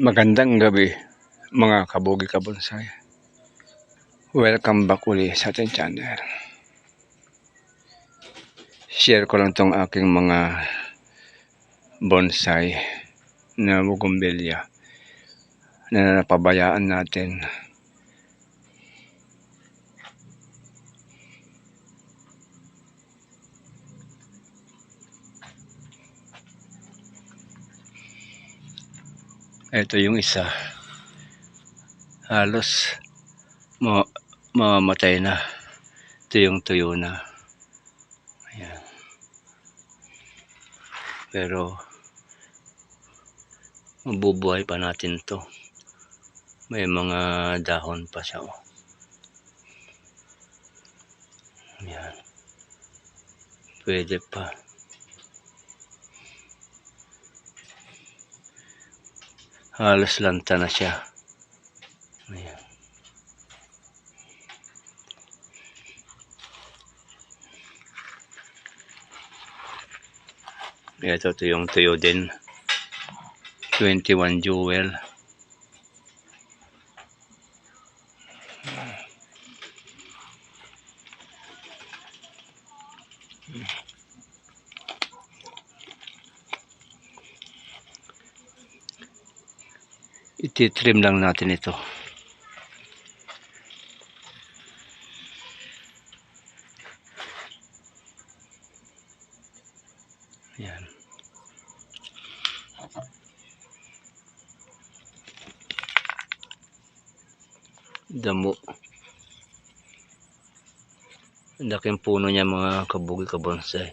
Magandang gabi mga kabugi kabonsay. Welcome back uli sa ating channel. Share ko lang tong aking mga bonsai na bugumbilya na napabayaan natin. Ito yung isa. Halos ma mamamatay na. Ito yung tuyo na. Ayan. Pero mabubuhay pa natin to. May mga dahon pa siya. Oh. Ayan. Pwede pa. Halos lanta na siya. Ayan. Ito, ito yung tuyo din. 21 jewel. Ititrim lang natin ito. Yan. Damo. Ang laking puno niya mga kabugi kabonsay.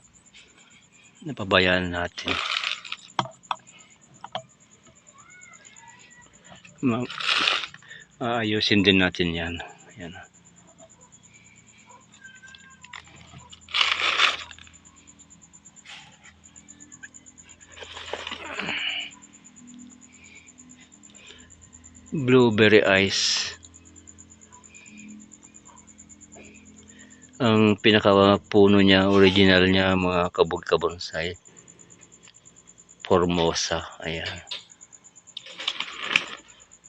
Napabayaan natin. Aayusin din natin yan. Ayan. Blueberry ice. Ang pinakapuno niya, original niya, mga kabog kabonsay. Formosa. Ayan.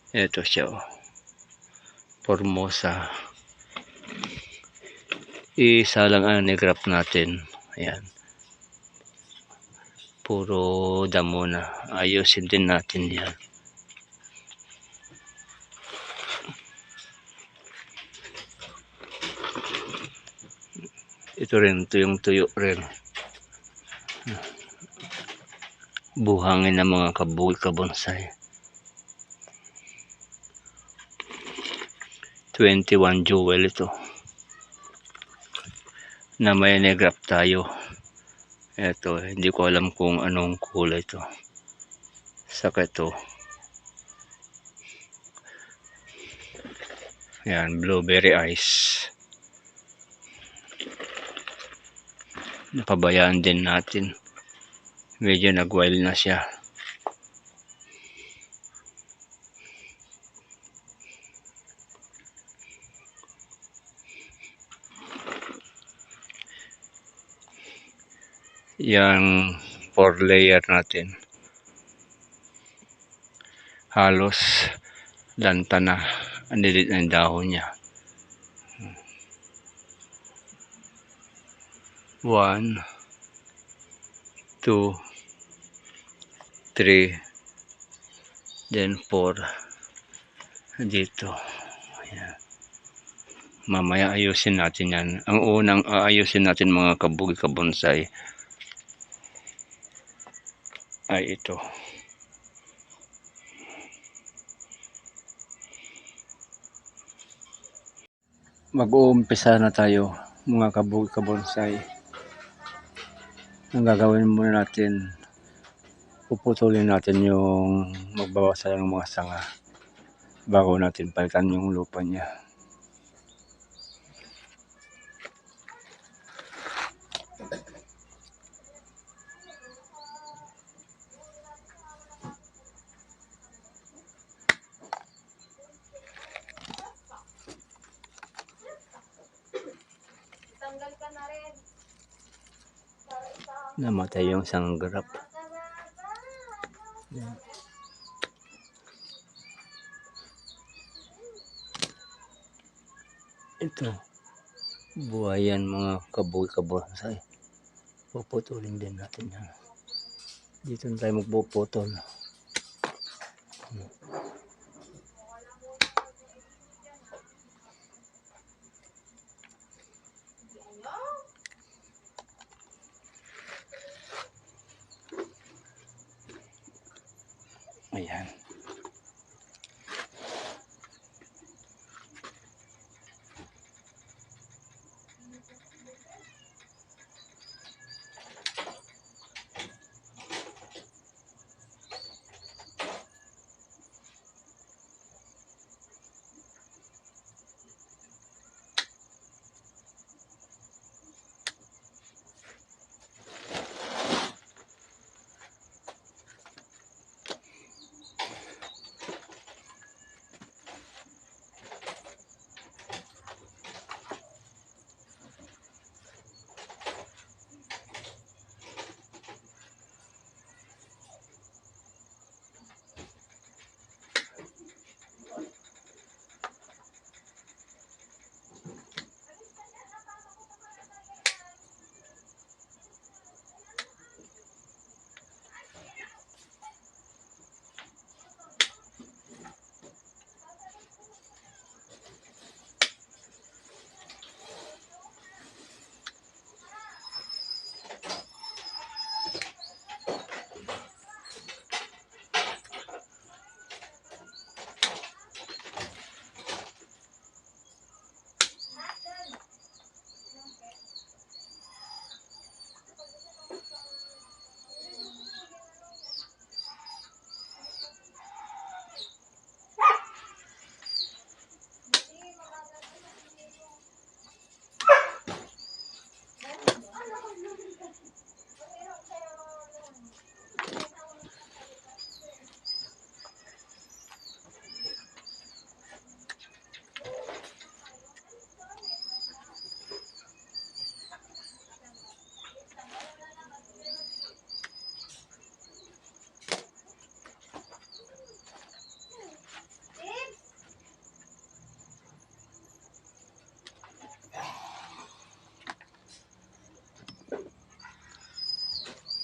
Ito siya oh. Formosa. Isa lang ang nigrap natin. Ayan. Puro damo na. Ayusin din natin yan. Ito rin, ito yung tuyo rin. Buhangin ng mga kabuhi kabonsay. 21 jewel ito. Na may negrap tayo. Ito hindi ko alam kung anong kulay ito. Saka ito. Yan blueberry ice. Napabayaan din natin. Medyo nagwild na siya yung four layer natin. Halos lanta na ang lilit ng dahon niya. One two three then four. Dito. Ayan. Mamaya ayusin natin yan. Ang unang aayusin natin mga kabugi kabonsay ay ito. Mag-uumpisa na tayo mga kabog kabonsay ang gagawin muna natin puputulin natin yung magbawasan ng mga sanga bago natin palitan yung lupa niya namatay yung sanggrap ito. Buhayan mga kaboy kabonsay puputulin din natin yan. Dito na tayo magpuputol. Ayan.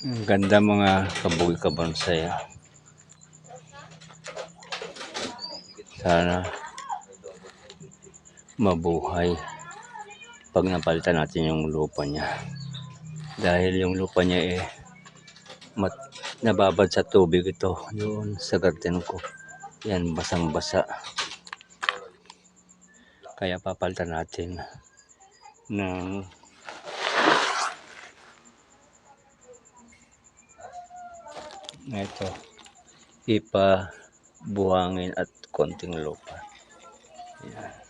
Ang ganda mga kabugi kabonsay. ah. Sana mabuhay pag napalitan natin yung lupa niya. Dahil yung lupa niya eh mat nababad sa tubig ito doon sa garden ko. Yan basang-basa. Kaya papalitan natin ng ito ipa buhangin at konting lupa. Yan.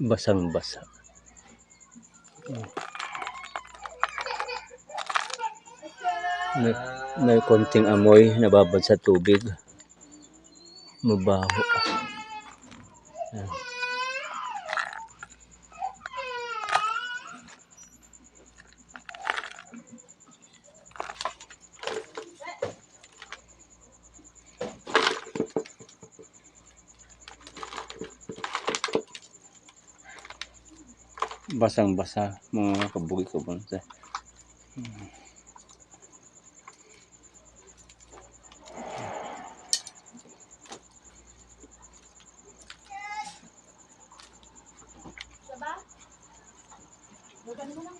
Basang-basa. May, may konting amoy nababad sa tubig. Mabaho. Basang-basa mga kabugi ko bonsai. Diba? Huwag mo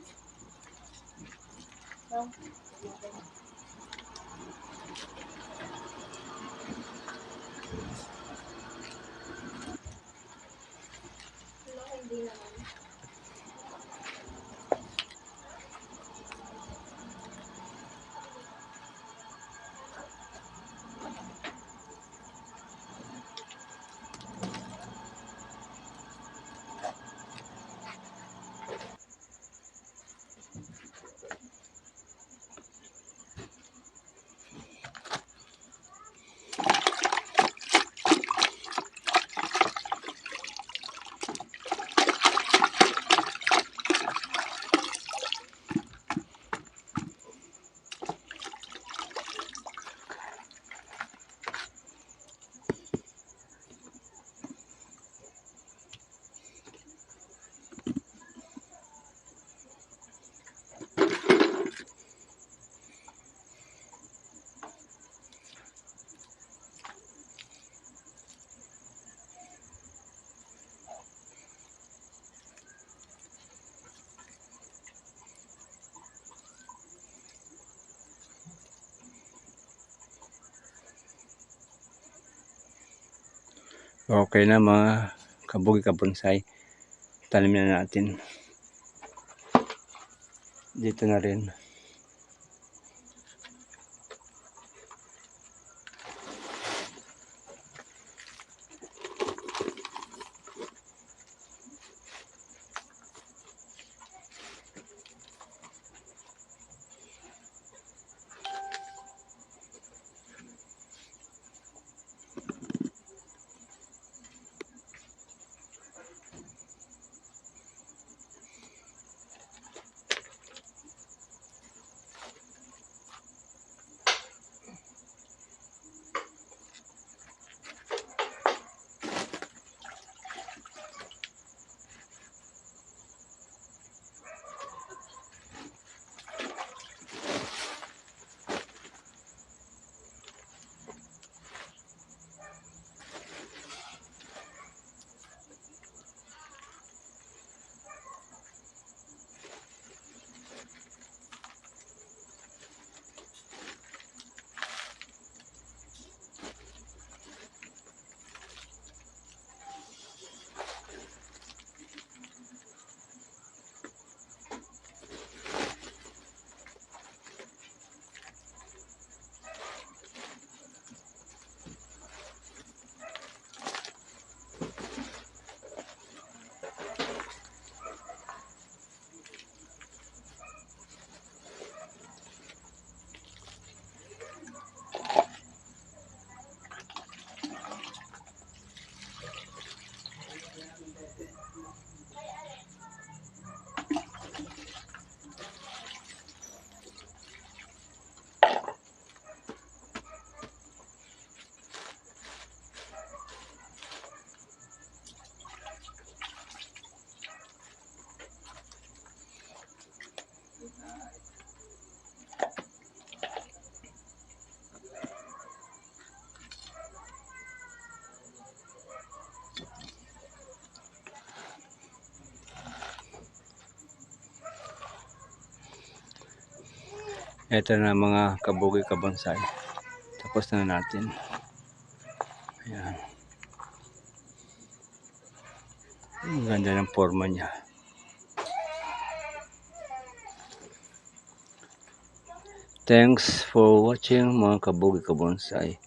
Okay na mga kabugi kabonsay. Tanim na natin. Dito na rin. Ito na mga kabugi kabonsay. Tapos na natin. Ayan. Ang ganda ng forma niya. Thanks for watching mga kabugi kabonsay.